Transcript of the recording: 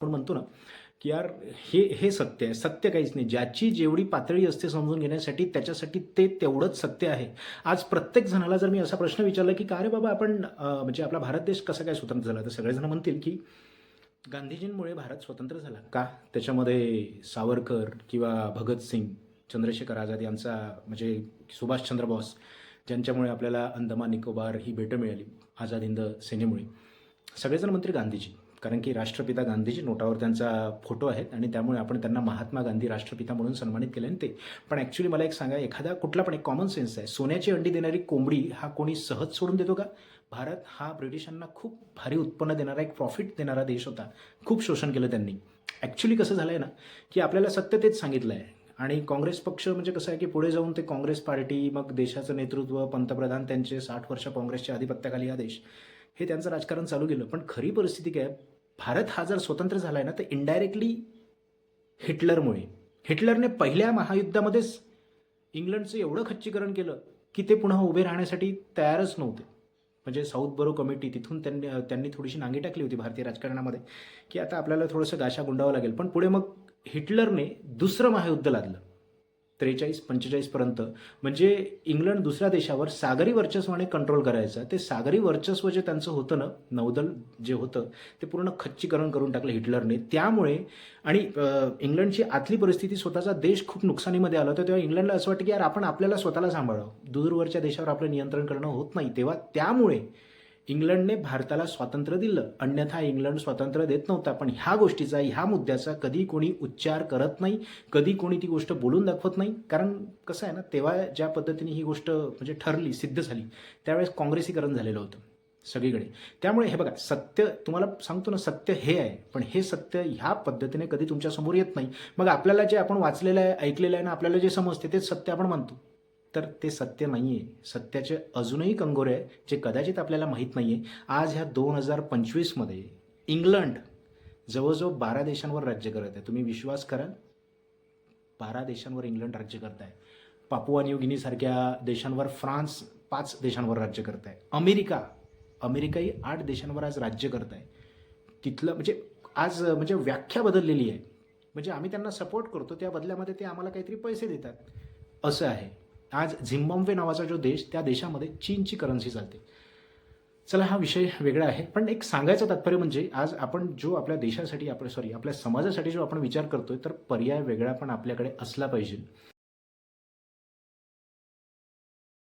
आपण म्हणतो ना की यार हे हे सत्य आहे. सत्य काहीच नाही. ज्याची जेवढी पातळी असते समजून घेण्यासाठी त्याच्यासाठी ते तेवढंच सत्य आहे. आज प्रत्येक जणाला जर मी असा प्रश्न विचारला की का रे बाबा आपण म्हणजे आपला भारत देश कसा काय स्वतंत्र झाला? तर सगळेजण म्हणतील की गांधीजींमुळे भारत स्वतंत्र झाला. का? त्याच्यामध्ये सावरकर किंवा भगतसिंग चंद्रशेखर आझाद यांचा म्हणजे सुभाषचंद्र बोस ज्यांच्यामुळे आपल्याला अंदमान निकोबार ही भेटं मिळाली आझाद हिंद सेनेमुळे. सगळेजण म्हणतील गांधीजी. कारण की राष्ट्रपिता गांधीजी नोटावर त्यांचा फोटो आहेत आणि त्यामुळे आपण त्यांना महात्मा गांधी राष्ट्रपिता म्हणून सन्मानित केले आणि ते पण ॲक्च्युली मला एक सांगा एखादा कुठला पण एक कॉमन सेन्स आहे. सोन्याची अंडी देणारी कोंबडी हा कोणी सहज सोडून देतो का? भारत हा ब्रिटिशांना खूप भारी उत्पन्न देणारा एक प्रॉफिट देणारा देश होता. खूप शोषण केलं त्यांनी. ॲक्च्युली कसं झालं आहे ना की आपल्याला सत्य तेच सांगितलं आहे आणि काँग्रेस पक्ष म्हणजे कसं आहे की पुढे जाऊन ते काँग्रेस पार्टी मग देशाचं नेतृत्व पंतप्रधान त्यांचे साठ वर्ष काँग्रेसच्या आधिपत्याखाली हा देश. हे त्यांचं राजकारण चालू केलं पण खरी परिस्थिती काय? भारत हा जर स्वतंत्र झाला आहे ना तर इनडायरेक्टली हिटलरमुळे हिटलरने पहिल्या महायुद्धामध्येच इंग्लंडचं एवढं खच्चीकरण केलं की ते पुन्हा उभे राहण्यासाठी तयारच नव्हते. म्हणजे साऊथ बरो कमिटी तिथून त्यांनी त्यांनी थोडीशी नांगी टाकली होती भारतीय राजकारणामध्ये की आता आपल्याला थोडंसं गाशा गुंडावं लागेल. पण पुढे मग हिटलरने दुसरं महायुद्ध लादलं. त्रेचाळीस पंचेचाळीसपर्यंत म्हणजे इंग्लंड दुसऱ्या देशावर सागरी वर्चस्वाने कंट्रोल करायचा. ते सागरी वर्चस्व जे त्यांचं होतं ना नौदल जे होतं ते पूर्ण खच्चीकरण करून टाकलं हिटलरने. त्यामुळे आणि इंग्लंडची आतली परिस्थिती स्वतःचा देश खूप नुकसानीमध्ये आला होता. तेव्हा इंग्लंडला असं वाटतं की यार आपण आपल्याला स्वतःला सांभाळावं. दूरवरच्या देशावर आपलं नियंत्रण करणं होत नाही. तेव्हा त्यामुळे इंग्लंडने भारताला स्वातंत्र्य दिलं. अन्यथा इंग्लंड स्वातंत्र्य देत नव्हता. पण ह्या गोष्टीचा ह्या मुद्द्याचा कधी कोणी उच्चार करत नाही कधी कोणी ती गोष्ट बोलून दाखवत नाही. कारण कसं आहे ना तेव्हा ज्या पद्धतीने ही गोष्ट म्हणजे ठरली सिद्ध झाली त्यावेळेस काँग्रेसीकरण झालेलं होतं सगळीकडे. त्यामुळे हे बघा सत्य तुम्हाला सांगतो ना सत्य हे आहे. पण हे सत्य ह्या पद्धतीने कधी तुमच्यासमोर येत नाही. मग आपल्याला जे आपण वाचलेलं आहे ऐकलेलं आहे ना आपल्याला जे समजते तेच सत्य आपण मानतो तर ते सत्य नाही आहे सत्याचे अजूनही कंगोरे आहे जे कदाचित आपल्याला माहीत नाही आहे आज ह्या दोन हजार पंचवीसमध्ये इंग्लंड जवळजवळ बारा देशांवर राज्य करत आहे. तुम्ही विश्वास कराल बारा देशांवर इंग्लंड राज्य करत आहे पापुआ न्यू गिनीसारख्या देशांवर फ्रान्स पाच देशांवर राज्य करत आहे अमेरिका अमेरिकाही आठ देशांवर आज राज्य करत आहे तिथलं म्हणजे आज म्हणजे व्याख्या बदललेली आहे. म्हणजे आम्ही त्यांना सपोर्ट करतो त्या बदल्यामध्ये ते आम्हाला काहीतरी पैसे देतात. असं आहे. आज झिम्बाब्वे नावाचा जो देश त्या देशामध्ये चीनची करन्सी चालते. चला हा विषय वेगळा आहे पण एक सांगायचं तात्पर्य म्हणजे आज आपण जो आपल्या देशासाठी आपल्या सॉरी आपल्या समाजासाठी जो आपण विचार करतोय तर पर्याय वेगळा पण आपल्याकडे असला पाहिजे.